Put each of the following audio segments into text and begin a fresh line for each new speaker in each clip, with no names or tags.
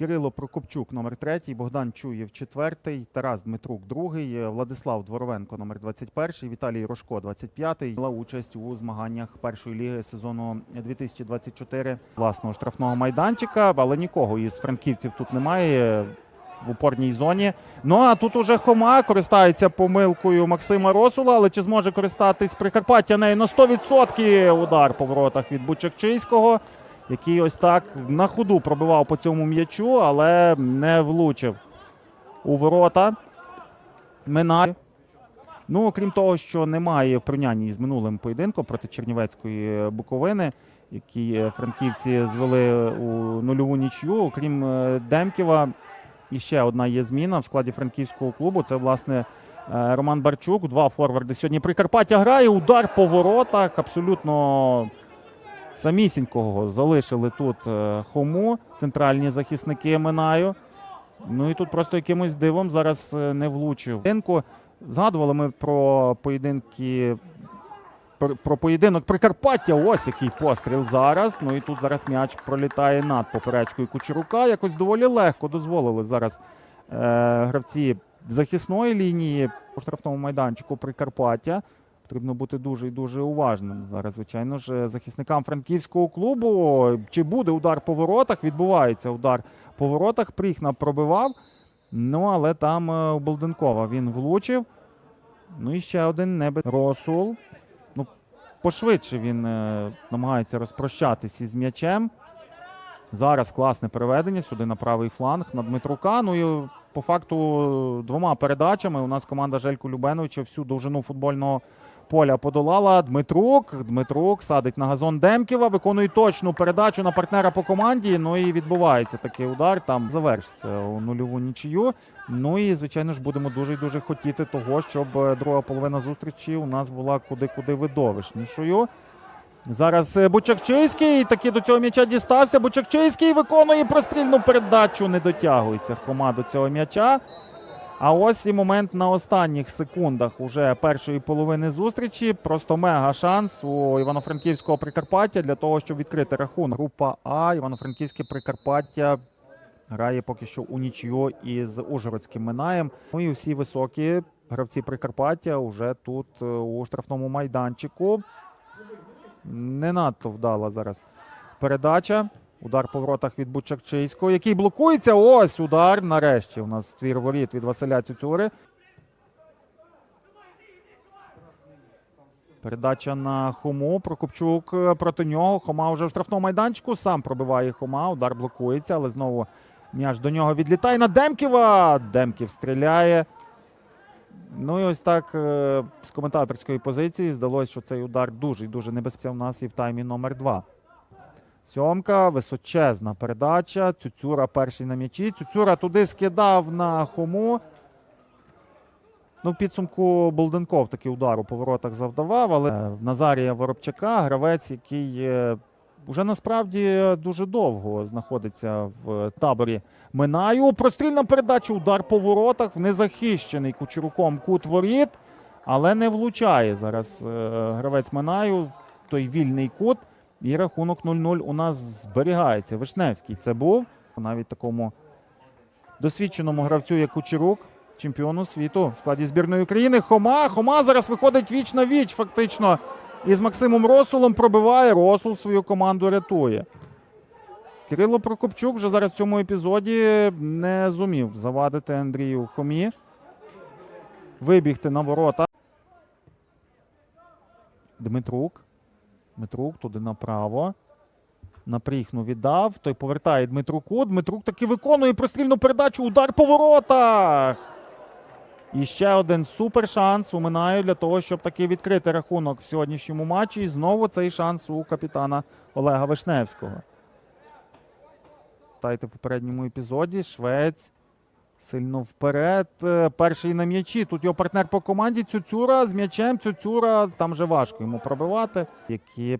Кирило Прокопчук, номер третій, Богдан Чуєв, четвертий, Тарас Дмитрук, другий, е, Владислав Дворовенко, номер 21, Віталій Рожко, 25, брала участь у змаганнях першої ліги сезону 2024 власного штрафного майданчика, але нікого із франківців тут немає. В упорній зоні. Ну а тут уже Хома користається помилкою Максима Росула, але чи зможе користатись Прикарпаття нею на 100% удар по воротах від Бучакчийського, який ось так на ходу пробивав по цьому м'ячу, але не влучив у ворота. Минає. Ну, окрім того, що немає в порівнянні з минулим поєдинком проти Чернівецької Буковини, які франківці звели у нульову нічю, окрім е, Демківа, і ще одна є зміна в складі франківського клубу. Це, власне, е, Роман Барчук. Два форварди сьогодні Прикарпаття грає. Удар по воротах. Абсолютно самісінького залишили тут е, Хому. Центральні захисники Минаю. Ну і тут просто якимось дивом зараз е, не влучив. Згадували ми про поєдинки. Про, поєдинок Прикарпаття. Ось який постріл зараз. Ну і тут зараз м'яч пролітає над поперечкою Кучерука. Якось доволі легко дозволили зараз е, гравці захисної лінії по штрафному майданчику Прикарпаття. Потрібно бути дуже і дуже уважним. Зараз, звичайно ж, захисникам франківського клубу. Чи буде удар по воротах? Відбувається удар по воротах. Пріхна пробивав. Ну, але там е, у Болденкова він влучив. Ну і ще один небе. Росул. Ну, пошвидше він е, намагається розпрощатись із м'ячем. Зараз класне переведення сюди на правий фланг на Дмитрука. Ну і по факту двома передачами у нас команда Жельку Любеновича всю довжину футбольного поля подолала. Дмитрук. Дмитрук садить на газон Демківа, виконує точну передачу на партнера по команді. Ну і відбувається такий удар. Там завершиться у нульову нічию. Ну і звичайно ж будемо дуже і дуже хотіти того, щоб е, друга половина зустрічі у нас була куди-куди видовищнішою. Зараз е, Бучакчийський таки до цього м'яча дістався. Бучакчийський виконує прострільну передачу. Не дотягується Хома до цього м'яча. А ось і момент на останніх секундах уже першої половини зустрічі. Просто мега шанс у Івано-Франківського Прикарпаття для того, щоб відкрити рахунок. Група А Івано-Франківське Прикарпаття грає поки що у нічю із Ужгородським Минаєм. Ну і всі високі гравці Прикарпаття вже тут е, у штрафному майданчику. Не надто вдала зараз передача. Удар по воротах від Бучакчийського, який блокується. Ось удар. Нарешті у нас твір воріт від Василя Цюцюри. Передача на Хому. Прокопчук е, проти нього. Хома вже в штрафному майданчику. Сам пробиває Хома. Удар блокується, але знову м'яч до нього відлітає на Демківа. Демків стріляє. Ну і ось так е, з коментаторської позиції здалося, що цей удар дуже і дуже небезпечний у нас і в таймі номер 2 Сьомка, височезна передача. Цюцюра перший на м'ячі. Цюцюра туди скидав на хому. Ну, в підсумку Болденков такий удар у поворотах завдавав, але е, Назарія Воробчака гравець, який е, уже насправді дуже довго знаходиться в таборі Минаю. Прострільна передача, удар по воротах в незахищений кучеруком кут воріт, але не влучає зараз е, гравець Минаю той вільний кут. І рахунок 0-0 у нас зберігається. Вишневський це був навіть такому досвідченому гравцю, як Кучерук, чемпіону світу в складі збірної України. Хома. Хома зараз виходить віч на віч, фактично. Із Максимом Росулом пробиває. Росул свою команду рятує. Кирило Прокопчук вже зараз в цьому епізоді не зумів завадити Андрію Хомі. Вибігти на ворота. Дмитрук. Дмитрук туди направо. Напріхну віддав. Той повертає Дмитруку. Дмитрук таки виконує прострільну передачу. Удар по воротах. І ще один супер шанс у для того, щоб таки відкрити рахунок в сьогоднішньому матчі. І знову цей шанс у капітана Олега Вишневського. Тайте в попередньому епізоді. Швець сильно вперед. Е, Перший на м'ячі. Тут його партнер по команді Цюцюра з м'ячем. Цюцюра там вже важко йому пробивати, які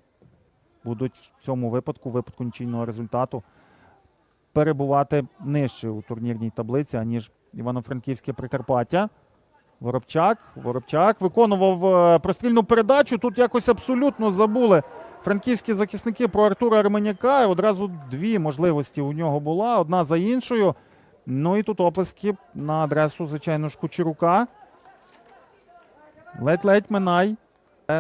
будуть в цьому випадку, випадку нічийного результату, перебувати нижче у турнірній таблиці, аніж Івано-Франківське Прикарпаття. Воробчак. Воробчак виконував е, прострільну передачу. Тут якось абсолютно забули франківські захисники про Артура Арменяка. Одразу дві можливості у нього була, одна за іншою. Ну і тут оплески на адресу, звичайно ж, Кучерука. Ледь-ледь минай.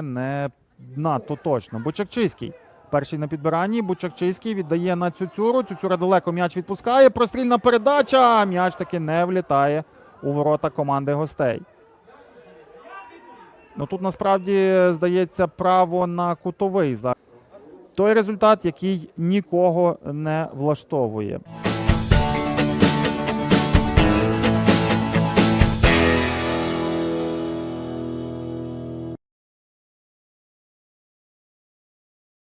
Не надто точно. Бучакчиський. Перший на підбиранні. Бучакчиський віддає на Цюцюру. Цюцюра далеко м'яч відпускає. Прострільна передача. М'яч таки не влітає у ворота команди гостей. Ну тут насправді здається право на кутовий той результат, який нікого не влаштовує.